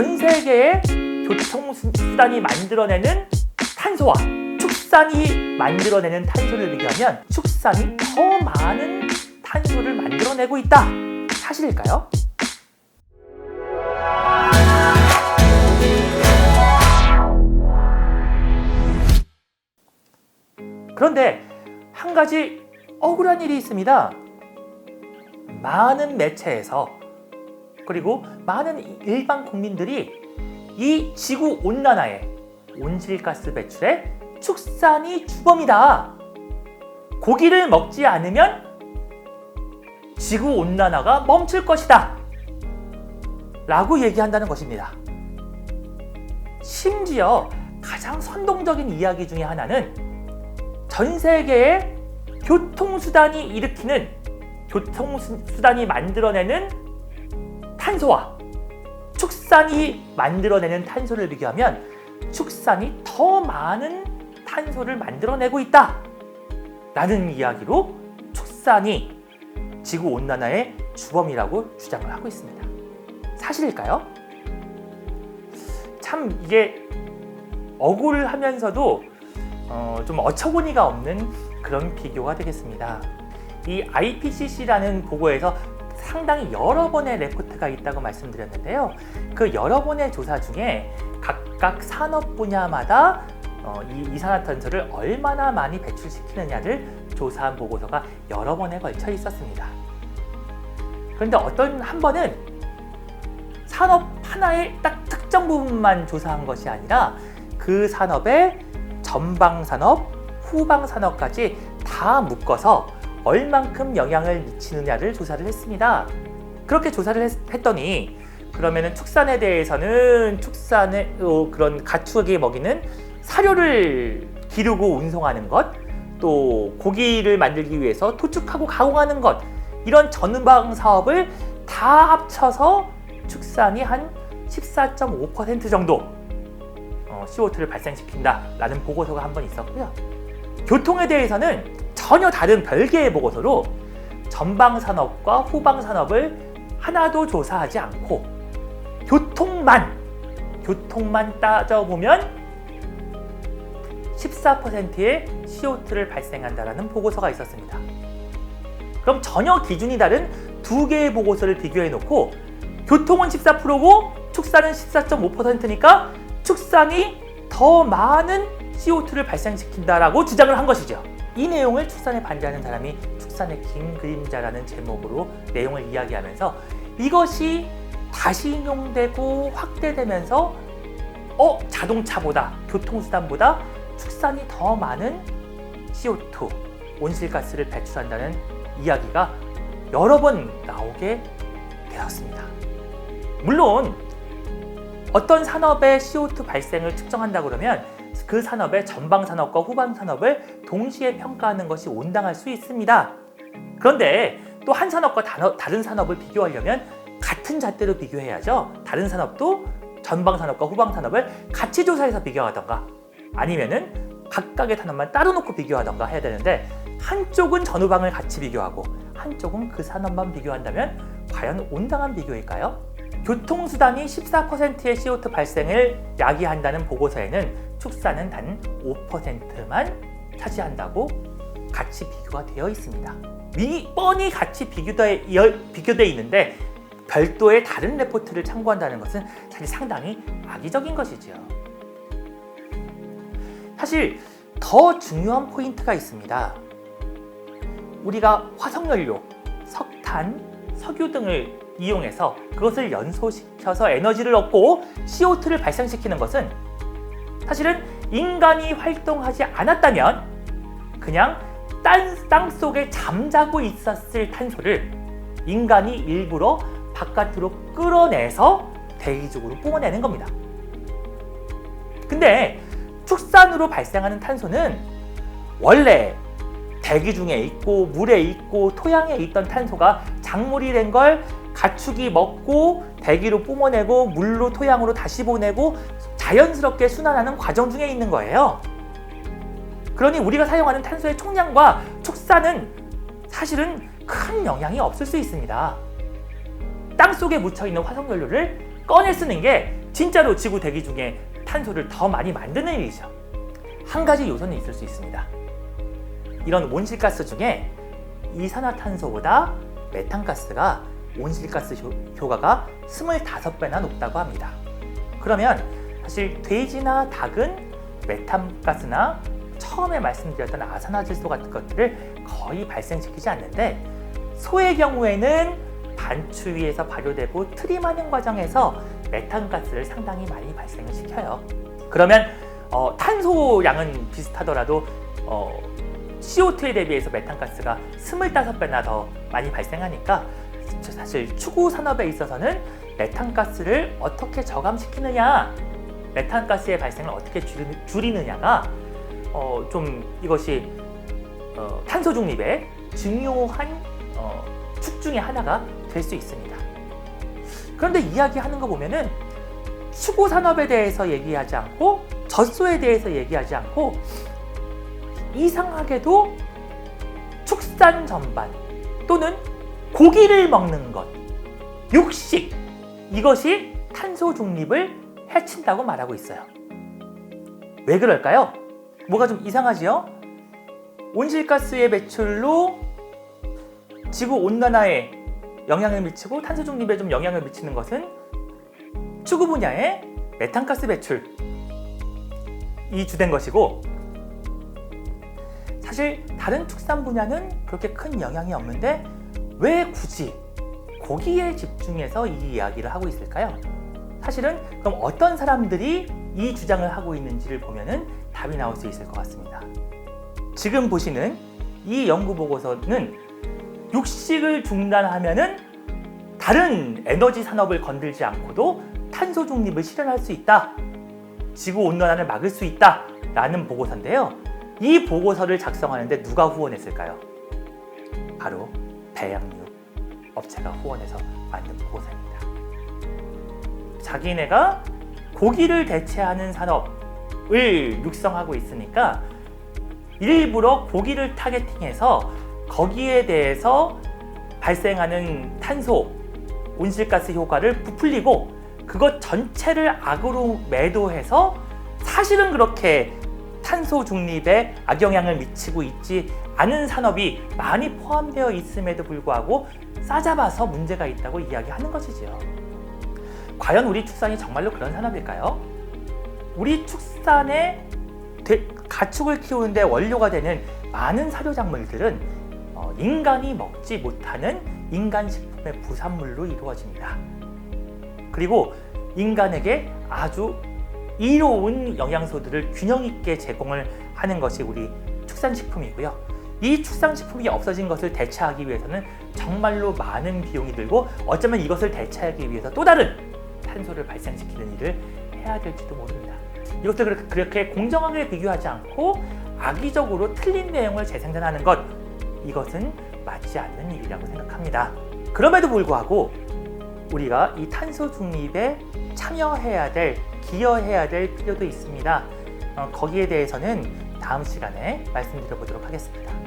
전 세계의 교통수단이 만들어내는 탄소와 축산이 만들어내는 탄소를 비교하면 축산이 더 많은 탄소를 만들어내고 있다. 사실일까요? 그런데 한 가지 억울한 일이 있습니다. 많은 매체에서 그리고 많은 일반 국민들이 이 지구 온난화의 온실가스 배출의 축산이 주범이다. 고기를 먹지 않으면 지구 온난화가 멈출 것이다. 라고 얘기한다는 것입니다. 심지어 가장 선동적인 이야기 중에 하나는 전 세계의 교통수단이 일으키는 교통수단이 만들어내는 탄소와 축산이 만들어내는 탄소를 비교하면 축산이 더 많은 탄소를 만들어내고 있다. 라는 이야기로 축산이 지구 온난화의 주범이라고 주장을 하고 있습니다. 사실일까요? 참 이게 억울하면서도 어, 좀 어처구니가 없는 그런 비교가 되겠습니다. 이 IPCC라는 보고에서 상당히 여러 번의 레포트가 있다고 말씀드렸는데요. 그 여러 번의 조사 중에 각각 산업 분야마다 어, 이 이산화탄소를 얼마나 많이 배출시키느냐를 조사한 보고서가 여러 번에 걸쳐 있었습니다. 그런데 어떤 한 번은 산업 하나의 딱 특정 부분만 조사한 것이 아니라 그 산업의 전방 산업, 후방 산업까지 다 묶어서 얼만큼 영향을 미치느냐를 조사를 했습니다. 그렇게 조사를 했, 더니 그러면은 축산에 대해서는 축산의 어, 그런 가축에게 먹이는 사료를 기르고 운송하는 것, 또 고기를 만들기 위해서 토축하고 가공하는 것 이런 전방 사업을 다 합쳐서 축산이 한 14.5% 정도 어, CO2를 발생시킨다라는 보고서가 한 번 있었고요. 교통에 대해서는 전혀 다른 별개의 보고서로 전방 산업과 후방 산업을 하나도 조사하지 않고 교통만 교통만 따져보면 14%의 CO2를 발생한다라는 보고서가 있었습니다. 그럼 전혀 기준이 다른 두 개의 보고서를 비교해 놓고 교통은 14%고 축산은 14.5%니까 축산이 더 많은 CO2를 발생시킨다라고 주장을 한 것이죠. 이 내용을 축산에 반대하는 사람이 축산의 긴 그림자라는 제목으로 내용을 이야기하면서 이것이 다시 인용되고 확대되면서 어 자동차보다 교통수단보다 축산이 더 많은 CO2 온실가스를 배출한다는 이야기가 여러 번 나오게 되었습니다. 물론 어떤 산업의 CO2 발생을 측정한다 그러면 그 산업의 전방 산업과 후방 산업을 동시에 평가하는 것이 온당할 수 있습니다. 그런데 또 한 산업과 다른 산업을 비교하려면 같은 잣대로 비교해야죠. 다른 산업도 전방 산업과 후방 산업을 같이 조사해서 비교하던가 아니면은 각각의 산업만 따로 놓고 비교하던가 해야 되는데 한쪽은 전후방을 같이 비교하고 한쪽은 그 산업만 비교한다면 과연 온당한 비교일까요? 교통수단이 14%의 CO2 발생을 야기한다는 보고서에는 축사는 단 5%만 차지한다고 같이 비교가 되어 있습니다. 미 뻔히 같이 비교돼, 비교돼 있는데 별도의 다른 레포트를 참고한다는 것은 사실 상당히 악의적인 것이죠. 사실 더 중요한 포인트가 있습니다. 우리가 화석연료, 석탄, 석유 등을 이용해서 그것을 연소시켜서 에너지를 얻고 CO2를 발생시키는 것은 사실은 인간이 활동하지 않았다면 그냥 땅, 땅 속에 잠자고 있었을 탄소를 인간이 일부러 바깥으로 끌어내서 대기적으로 뿜어내는 겁니다. 근데 축산으로 발생하는 탄소는 원래 대기 중에 있고 물에 있고 토양에 있던 탄소가 작물이 된 걸 가축이 먹고 대기로 뿜어내고 물로 토양으로 다시 보내고 자연스럽게 순환하는 과정 중에 있는 거예요. 그러니 우리가 사용하는 탄소의 총량과 축사는 사실은 큰 영향이 없을 수 있습니다. 땅 속에 묻혀 있는 화석연료를 꺼내 쓰는 게 진짜로 지구 대기 중에 탄소를 더 많이 만드는 일이죠. 한 가지 요소는 있을 수 있습니다. 이런 온실가스 중에 이산화탄소보다 메탄가스가 온실가스 효- 효과가 25배나 높다고 합니다. 그러면 사실 돼지나 닭은 메탄가스나 처음에 말씀드렸던 아산화질소 같은 것들을 거의 발생시키지 않는데 소의 경우에는 반추 위에서 발효되고 트림하는 과정에서 메탄가스를 상당히 많이 발생을 시켜요. 그러면 어, 탄소량은 비슷하더라도 어, CO2에 대비해서 메탄가스가 25배나 더 많이 발생하니까 사실 추구 산업에 있어서는 메탄가스를 어떻게 저감시키느냐, 메탄가스의 발생을 어떻게 줄이- 줄이느냐가 어, 좀 이것이 어, 탄소 중립의 중요한 어, 축 중에 하나가 될 수 있습니다. 그런데 이야기하는 거 보면은 추구 산업에 대해서 얘기하지 않고 젖소에 대해서 얘기하지 않고 이상하게도 축산 전반 또는 고기를 먹는 것, 육식 이것이 탄소 중립을 해친다고 말하고 있어요. 왜 그럴까요? 뭐가 좀 이상하지요? 온실가스의 배출로 지구 온난화에 영향을 미치고 탄소 중립에 좀 영향을 미치는 것은 추구 분야의 메탄가스 배출이 주된 것이고 사실 다른 축산 분야는 그렇게 큰 영향이 없는데 왜 굳이 고기에 집중해서 이 이야기를 하고 있을까요? 사실은 그럼 어떤 사람들이 이 주장을 하고 있는지를 보면은 답이 나올 수 있을 것 같습니다. 지금 보시는 이 연구 보고서는 육식을 중단하면은 다른 에너지 산업을 건들지 않고도 탄소 중립을 실현할 수 있다. 지구 온난화를 막을 수 있다. 라는 보고서인데요. 이 보고서를 작성하는데 누가 후원했을까요? 바로 배양육 업체가 후원해서 만든 보고서입니다. 자기네가 고기를 대체하는 산업을 육성하고 있으니까 일부러 고기를 타겟팅해서 거기에 대해서 발생하는 탄소, 온실가스 효과를 부풀리고 그것 전체를 악으로 매도해서 사실은 그렇게 탄소 중립에 악영향을 미치고 있지 않은 산업이 많이 포함되어 있음에도 불구하고 싸잡아서 문제가 있다고 이야기하는 것이지요. 과연 우리 축산이 정말로 그런 산업일까요? 우리 축산의 되- 가축을 키우는데 원료가 되는 많은 사료 작물들은 어, 인간이 먹지 못하는 인간 식품의 부산물로 이루어집니다. 그리고 인간에게 아주 이로운 영양소들을 균형 있게 제공을 하는 것이 우리 축산식품이고요. 이 축산식품이 없어진 것을 대체하기 위해서는 정말로 많은 비용이 들고 어쩌면 이것을 대체하기 위해서 또 다른 탄소를 발생시키는 일을 해야 될지도 모릅니다. 이것도 그렇게 공정하게 비교하지 않고 악의적으로 틀린 내용을 재생산하는 것 이것은 맞지 않는 일이라고 생각합니다. 그럼에도 불구하고 우리가 이 탄소 중립에 참여해야 될, 기여해야 될 필요도 있습니다. 어, 거기에 대해서는 다음 시간에 말씀드려 보도록 하겠습니다.